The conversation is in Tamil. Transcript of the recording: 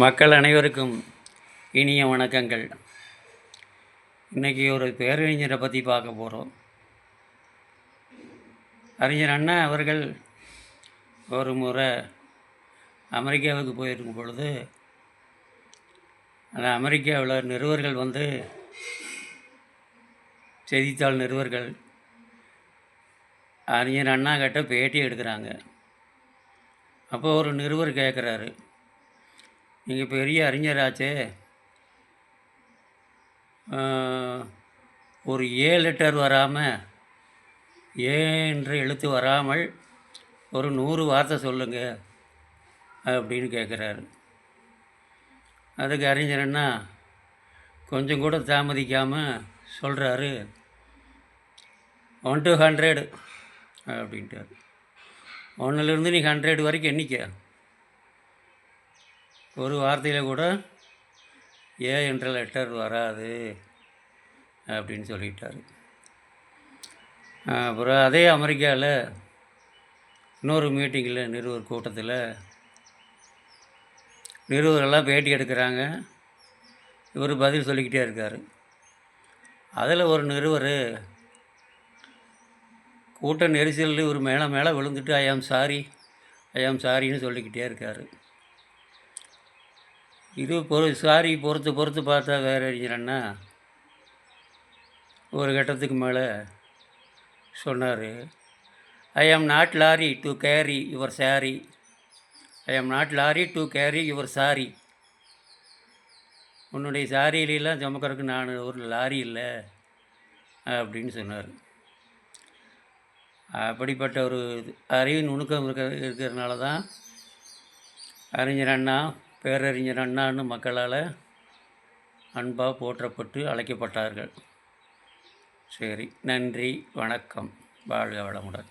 மக்கள் அனைவருக்கும் இனிய வணக்கங்கள். இன்றைக்கி ஒரு பேரறிஞரை பற்றி பார்க்க போகிறோம் அறிஞர் அண்ணா அவர்கள் ஒரு முறை அமெரிக்காவுக்கு போயிருக்கும் பொழுது அந்த அமெரிக்காவில் நிறுவர்கள் வந்து செய்தித்தாள் நிறுவர்கள் அறிஞர் அண்ணா கிட்ட பேட்டி எடுக்கிறாங்க. அப்போ ஒரு நிறுவர் கேட்குறாரு நீங்கள் பெரிய அறிஞராச்சே. ஒரு ஏ லெட்டர் வராமல் ஏ என்று எழுத்து வராமல் ஒரு நூறு வார்த்தை சொல்லுங்கள் அப்படின்னு கேட்குறாரு அதுக்கு அறிஞர்னா கொஞ்சம் கூட தாமதிக்காமல் சொல்கிறாரு ஒன் டு ஹண்ட்ரடு அப்படின்ட்டார். ஒன்றுலேருந்து நீ ஹண்ட்ரட் வரைக்கும் எண்ணிக்க. ஒரு வார்த்தையில் கூட ஏ என்ற லெட்டர் வராது அப்படின்னு சொல்லிட்டார். அப்புறம் அதே அமெரிக்காவில் இன்னொரு மீட்டிங்கில் நிறுவர் கூட்டத்தில் நிறுவரெல்லாம் பேட்டி எடுக்கிறாங்க. இவர் பதில் சொல்லிக்கிட்டே இருக்கார். அதில் ஒரு நிறுவர் கூட்ட நெரிசலில் இவர் மேலே மேலே விழுந்துட்டு ஐ ஆம் சாரி ஐ ஆம் சாரின்னு சொல்லிக்கிட்டே இருக்கார். இது பொறு சாரி பொறுத்து பொறுத்து பார்த்தா வேறு அறிஞரண்ணா ஒரு கட்டத்துக்கு மேலே சொன்னார். I am not lorry to carry your sorry I am not lorry to carry your sorry உன்னுடைய சாரியிலாம் சுமக்கிறதுக்கு நான் ஒரு லாரி இல்லை அப்படின்னு சொன்னார். அப்படிப்பட்ட ஒரு அறிவு நுணுக்கம் இருக்க இருக்கிறதுனால தான் அறிஞர் அண்ணா பேரறிஞர் அண்ணான்னு மக்களால் அன்பாக போற்றப்பட்டு அழைக்கப்பட்டார்கள். சரி நன்றி வணக்கம். வாழ்க வளமுடன்.